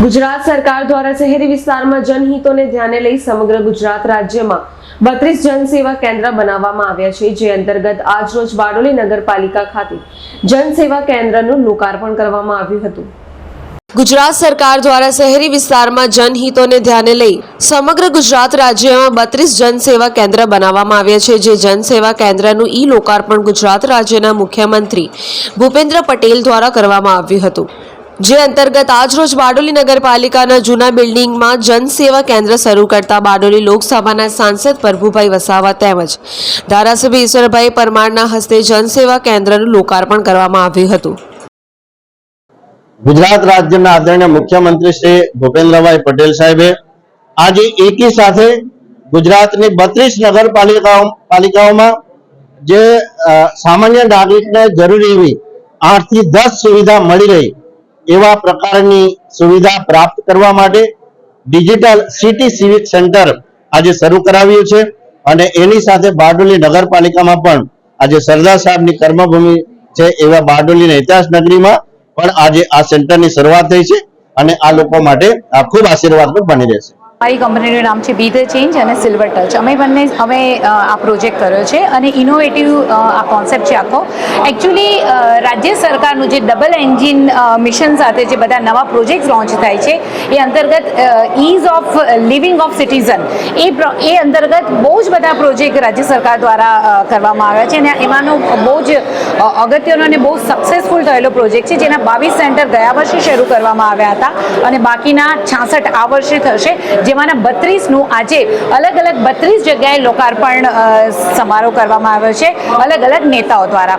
ગુજરાત સરકાર દ્વારા શહેરી વિસ્તારમાં જનહિતોને ધ્યાને લઈ સમગ્ર ગુજરાત રાજ્યમાં બત્રીસ જનસેવા કેન્દ્ર બનાવવામાં આવ્યા છે, જે અંતર્ગત આજરોજ બારડોલી નગરપાલિકા ખાતે જનસેવા કેન્દ્રનું લોકાર્પણ કરવામાં આવ્યું હતું. ગુજરાત સરકાર દ્વારા શહેરી વિસ્તારમાં જનહિતોને ધ્યાને લઈ સમગ્ર ગુજરાત રાજ્યમાં બત્રીસ જનસેવા કેન્દ્ર બનાવવામાં આવ્યા છે, જે જનસેવા કેન્દ્રનું ઈ લોકાર્પણ ગુજરાત રાજ્યના મુખ્યમંત્રી ભૂપેન્દ્ર પટેલ દ્વારા કરવામાં આવ્યું હતું. જે અંતર્ગત આજરોજ બારડોલી નગરપાલિકાના જૂના બિલ્ડિંગમાં જનસેવા કેન્દ્ર શરૂ કરતા બારડોલી લોકસભાના સાંસદ પ્રભુભાઈ વસાવા તેમજ ધારાસભ્ય ઈશ્વરભાઈ પરમારના હસ્તે જનસેવા કેન્દ્રનું લોકાર્પણ કરવામાં આવ્યું હતું. ગુજરાત રાજ્યના આદરણીય મુખ્યમંત્રી શ્રી ભૂપેન્દ્રભાઈ પટેલ સાહેબે આજે એકી સાથે ગુજરાતની બત્રીસ નગરપાલિકાઓ પાલિકાઓમાં જે સામાન્ય નાગરિકને જરૂરી એવી આઠથી દસ સુવિધા મળી રહી. એવા પ્રકારની સુવિધા પ્રાપ્ત કરવા માટે ડિજિટલ સિટી સિવિક સેન્ટર આજે શરૂ કરાવ્યું છે અને એની સાથે બારડોલી નગરપાલિકામાં પણ આજે સરદાર સાહેબની કર્મભૂમિ છે એવા બારડોલીના ઇતિહાસ નગરીમાં પણ આજે આ સેન્ટરની શરૂઆત થઈ છે અને આ લોકો માટે આ ખૂબ આશીર્વાદરૂપ બની રહેશે. મારી કંપનીનું નામ છે બી ધ ચેન્જ અને સિલ્વર ટચ અમે બંને, અમે આ પ્રોજેક્ટ કર્યો છે અને ઇનોવેટિવ આ કોન્સેપ્ટ છે આખો. એકચ્યુઅલી રાજ્ય સરકારનું જે ડબલ એન્જિન મિશન સાથે જે બધા નવા પ્રોજેક્ટ લોન્ચ થાય છે, એ અંતર્ગત ease of living of citizen એ એ અંતર્ગત બહુ જ બધા પ્રોજેક્ટ રાજ્ય સરકાર દ્વારા કરવામાં આવ્યા છે અને એમાંનો બહુ જ અગત્યનો અને બહુ સક્સેસફુલ થયેલો પ્રોજેક્ટ છે, જેના બાવીસ સેન્ટર ગયા વર્ષે શરૂ કરવામાં આવ્યા હતા અને બાકીના છાસઠ આ વર્ષે થશે જેમાંના બત્રીસનું આજે અલગ અલગ બત્રીસ જગ્યાએ લોકાર્પણ સમારોહ કરવામાં આવ્યો છે, અલગ અલગ નેતાઓ દ્વારા.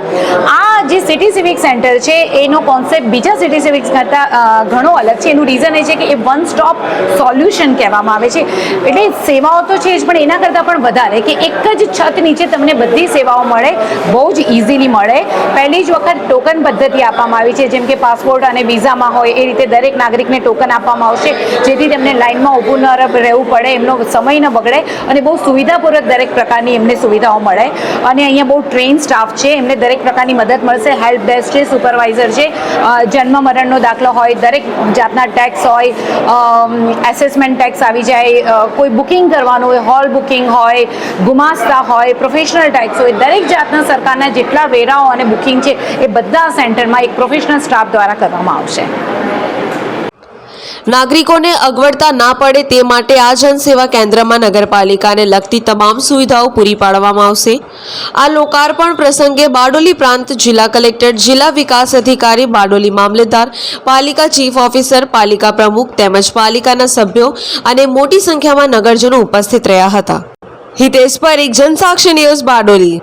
આ જે સિટી સિવિક સેન્ટર છે, એનો કોન્સેપ્ટ બીજા સિટી સિવિક્સ કરતાં ઘણો અલગ છે. એનું રીઝન એ છે કે એ વન સ્ટોપ સોલ્યુશન કહેવામાં આવે છે. એટલે સેવાઓ તો છે જ, પણ એના કરતાં પણ વધારે કે એક જ છત નીચે તમને બધી સેવાઓ મળે, બહુ જ ઇઝીલી મળે. પહેલી જ વખત ટોકન પદ્ધતિ આપવામાં આવી છે, જેમ કે પાસપોર્ટ અને વિઝામાં હોય, એ રીતે દરેક નાગરિકને ટોકન આપવામાં આવશે, જેથી તેમને લાઇનમાં ઊભું ન ર- રહેવું પડે, એમનો સમય ન બગડે અને બહુ સુવિધાપૂર્વક દરેક પ્રકારની એમને સુવિધાઓ મળે. અને અહીંયા બહુ ટ્રેન સ્ટાફ છે, એમને દરેક પ્રકારની મદદ મળશે. હેલ્પ ડેસ્ક છે સુપરવાઇઝર છે. જન્મ મરણનો દાખલો હોય, દરેક જાતના ટેક્સ હોય એસેસમેન્ટ ટેક્સ આવી જાય કોઈ બુકિંગ કરવાનું હોય હોલ બુકિંગ હોય, ગુમાસ્તા હોય પ્રોફેશનલ ટેક્સ હોય, દરેક જાતના સરકારના જેટલા વેરાઓ અને બુકિંગ છે, એ બધા સેન્ટરમાં એક પ્રોફેશનલ સ્ટાફ દ્વારા કરવામાં આવશે. નાગરિકોને અગવડતા ના પડે તે માટે આ જનસેવા કેન્દ્રમાં નગરપાલિકાને લગતી તમામ સુવિધાઓ પૂરી પાડવામાં આવશે. આ લોકાર્પણ પ્રસંગે બારડોલી પ્રાંત જિલ્લા કલેક્ટર, જિલ્લા વિકાસ અધિકારી, બારડોલી મામલેદાર પાલિકા ચીફ ઓફિસર, પાલિકા પ્રમુખ તેમજ પાલિકાના સભ્યો અને મોટી સંખ્યામાં નગરજનો ઉપસ્થિત રહ્યા હતા. હિતેશ પરીખ, જનસાક્ષી ન્યૂઝ બારડોલી.